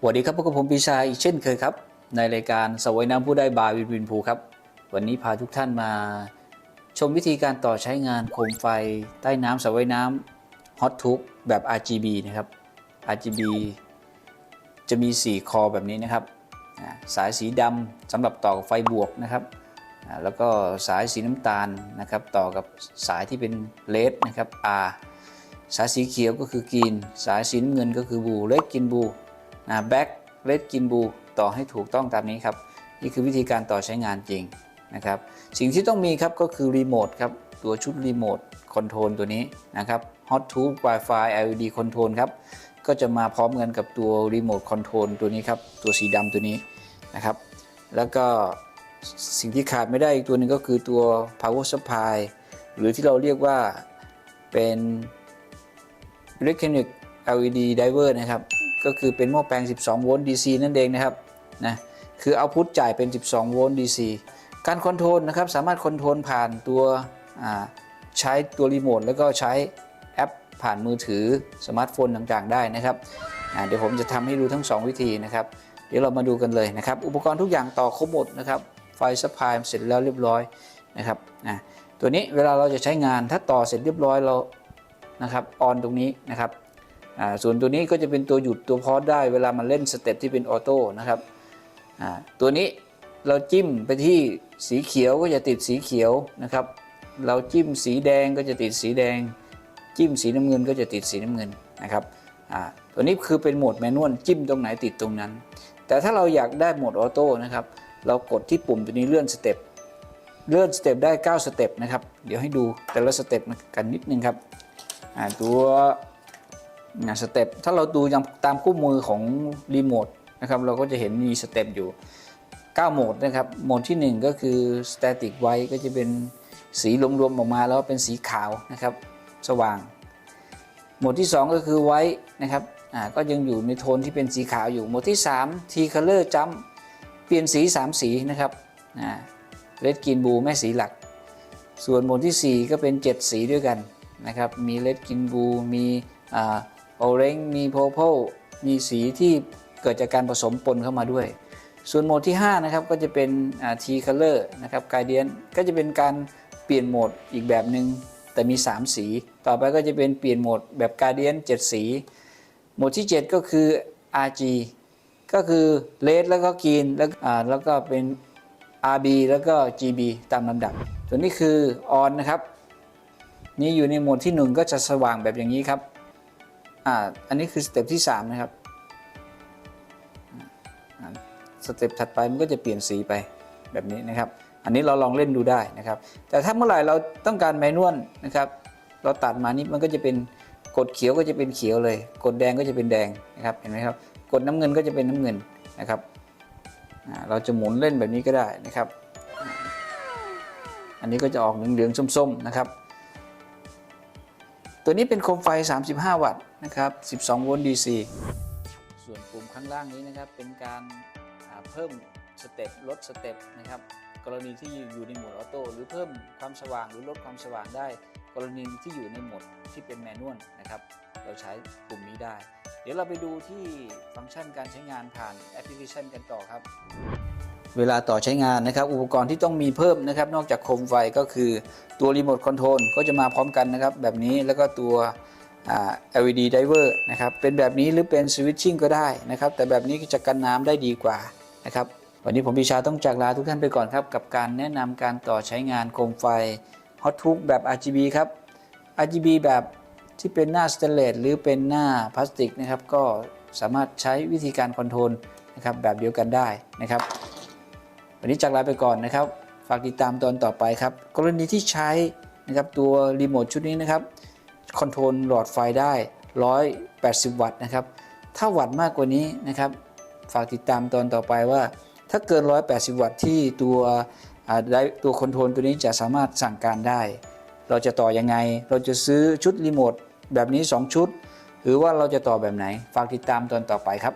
สวัสดีครับพบกับผมปีชาอีกเช่นเคยครับ ในรายการสวยน้ำผู้ได้บาวินวินภูครับ วันนี้พาทุกท่านมาชมวิธีการต่อใช้งานโคมไฟใต้น้ำสวายน้ำฮอตทูบแบบ RGB นะครับ RGB จะมี 4 คอแบบนี้นะครับ สายสีดำสำหรับต่อกับไฟบวกนะครับ แล้วก็สายสีน้ำตาลนะครับ ต่อกับสายที่เป็นเลดนะครับ R สายสีเขียวก็คือกรีน สายสีน้ำเงินก็คือบูเลดกินบู นะแบ็กเลดกินบูต่อให้ถูกต้องตามนี้ครับ นี่คือวิธีการต่อใช้งานจริงนะครับ สิ่งที่ต้องมีครับก็คือรีโมทครับ ตัวชุดรีโมทคอนโทรลตัวนี้นะครับ Hot Tube Wi-Fi LED Control ครับ ก็จะมาพร้อมกันกับตัวรีโมทคอนโทรลตัวนี้ครับ ตัวสีดำตัวนี้นะครับ แล้วก็สิ่งที่ขาดไม่ได้อีกตัวหนึ่งก็คือตัว power supply หรือที่เราเรียกว่าเป็น electronic LED driver นะครับ ก็คือเป็นหม้อแปลง 12 โวลต์ DC นั่นเองนะครับนะคือเอาพุทจ่ายเป็น 12 โวลต์ DC การคอนโทรลนะครับสามารถคอนโทรลผ่านตัวใช้ตัวรีโมทแล้วก็ใช้แอปผ่านมือถือสมาร์ทโฟนต่างๆ ได้นะครับเดี๋ยวผมจะทำให้ดูทั้ง 2 วิธีนะครับ เดี๋ยวเรามาดูกันเลยนะครับ อุปกรณ์ทุกอย่างต่อครบหมดนะครับไฟสปายเสร็จแล้วเรียบร้อยนะครับตัวนี้เวลาเราจะใช้งานถ้าต่อเสร็จเรียบร้อยเรานะครับออนตรงนี้นะครับ ส่วนตัวนี้ก็จะเป็นตัวหยุดตัวพอสได้เวลามันเล่นสเต็ปที่เป็นออโต้นะครับตัวนี้เราจิ้มไปที่สีเขียวก็จะติดสีเขียวนะครับ เราจิ้มสีแดงก็จะติดสีแดง จิ้มสีน้ำเงินก็จะติดสีน้ำเงินนะครับตัวนี้คือเป็นโหมดแมนนวลจิ้มตรงไหนติดตรงนั้น แต่ถ้าเราอยากได้โหมดออโต้นะครับเรากดที่ปุ่มตัวนี้เลื่อนสเต็ปเลื่อนสเต็ปได้ 9 สเต็ปนะครับ เดี๋ยวให้ดูแต่ละสเต็ปกันนิดนึงครับตัว อ่าสเต็ปถ้าเราดูตามคู่มือของรีโมทนะครับเราก็จะเห็นมีสเต็ปอยู่ 9 โหมดนะครับ โหมดที่ 1 ก็คือ static white ก็จะเป็นสีรวมๆออกมาแล้วเป็นสีขาวนะครับ สว่าง โหมดที่ 2 ก็คือ white นะครับอ่าก็ยังอยู่ในโทนที่เป็นสีขาวอยู่ โหมดที่ 3 T color jump เปลี่ยนสี 3 สีนะครับอ่า red green blue แม่สีหลัก ส่วนโหมดที่ 4 ก็เป็น 7 สีด้วยกันนะครับ มี Red Green Blue มีอ่า Orange มี Purple มีสีที่เกิดจากการผสมปนเข้ามาด้วย ส่วนโหมดที่ 5 นะครับ ก็จะเป็นอ่า T Color นะครับ Gradient ก็จะเป็นการเปลี่ยนโหมดอีกแบบหนึ่งแต่มี 3 สี ต่อไปก็จะเป็นเปลี่ยนโหมดแบบ Gradient 7สี โหมดที่ 7 ก็คือ RG ก็คือ Red แล้วก็ Green แล้วแล้วก็เป็น RB แล้วก็ GB ตามลำดับ ตัวนี้คือ on นะครับ นี่อยู่ในโหมดที่ 1 ก็จะสว่างแบบอย่างนี้ครับ อ่าอันนี้คือสเต็ปที่ 3 นะครับสเต็ปถัดไปมันก็จะเปลี่ยนสีไปแบบนี้นะครับ อันนี้เราลองเล่นดูได้นะครับ แต่ถ้าเมื่อไหร่เราต้องการแมนนวลนะครับ เราตัดมานี่มันก็จะเป็นกดเขียวก็จะเป็นเขียวเลย กดแดงก็จะเป็นแดงนะครับ เห็นไหมครับ กดน้ำเงินก็จะเป็นน้ำเงินนะครับเราจะหมุนเล่นแบบนี้ก็ได้นะครับ อันนี้ก็จะออกเหลืองๆส้มๆนะครับ ตัวนี้เป็นโคมไฟ 35 วัตต์ นะครับ 12 โวลต์ DC ส่วนปุ่มข้างล่างนี้นะครับ เป็นการาเพิ่มสเต็ปลดสเต็ปนะครับ กรณีที่อยู่ในโหมดออโต้หรือเพิ่มความสว่างหรือลดความสว่างได้ กรณีที่อยู่ในโหมดที่เป็นแมนนวลนะครับ เราใช้ปุ่มนี้ได้ เดี๋ยวเราไปดูที่ฟังก์ชันการใช้งานผ่านแอปพลิเคชันกันต่อครับเวลาต่อใช้งานนะครับ อุปกรณ์ที่ต้องมีเพิ่มนะครับ นอกจากโคมไฟก็คือตัวรีโมทคอนโทรลก็จะมาพร้อมกันนะครับ แบบนี้แล้วก็ตัว LED driver นะครับเป็นแบบนี้หรือเป็น switching ก็ได้นะครับ แต่แบบนี้จะกันน้ำได้ดีกว่านะครับวันนี้ผมพิชาต้องจากลาทุกท่านไปก่อนครับ กับการแนะนำการต่อใช้งานโคมไฟ Hot Tube แบบ RGB ครับ RGB แบบที่เป็นหน้าสเตนเลสหรือเป็นหน้าพลาสติกนะครับ ก็สามารถใช้วิธีการคอนโทรลนะครับแบบเดียวกันได้นะครับ วันนี้จากลาไปก่อนนะครับ ฝากติดตามตอนต่อไปครับ กรณีที่ใช้นะครับตัวรีโมทชุดนี้นะครับ คอนโทรลหลอดไฟได้ 180 วัตต์นะครับ ถ้าวัตต์มากกว่านี้นะครับ ฝากติดตามตอนต่อไปว่า ถ้าเกิน 180 วัตต์ที่ตัวได้ตัวคอนโทรลตัวนี้จะสามารถสั่งการได้ เราจะต่อยังไง เราจะซื้อชุดรีโมทแบบนี้ 2 ชุด หรือว่าเราจะต่อแบบไหน ฝากติดตามตอนต่อไปครับ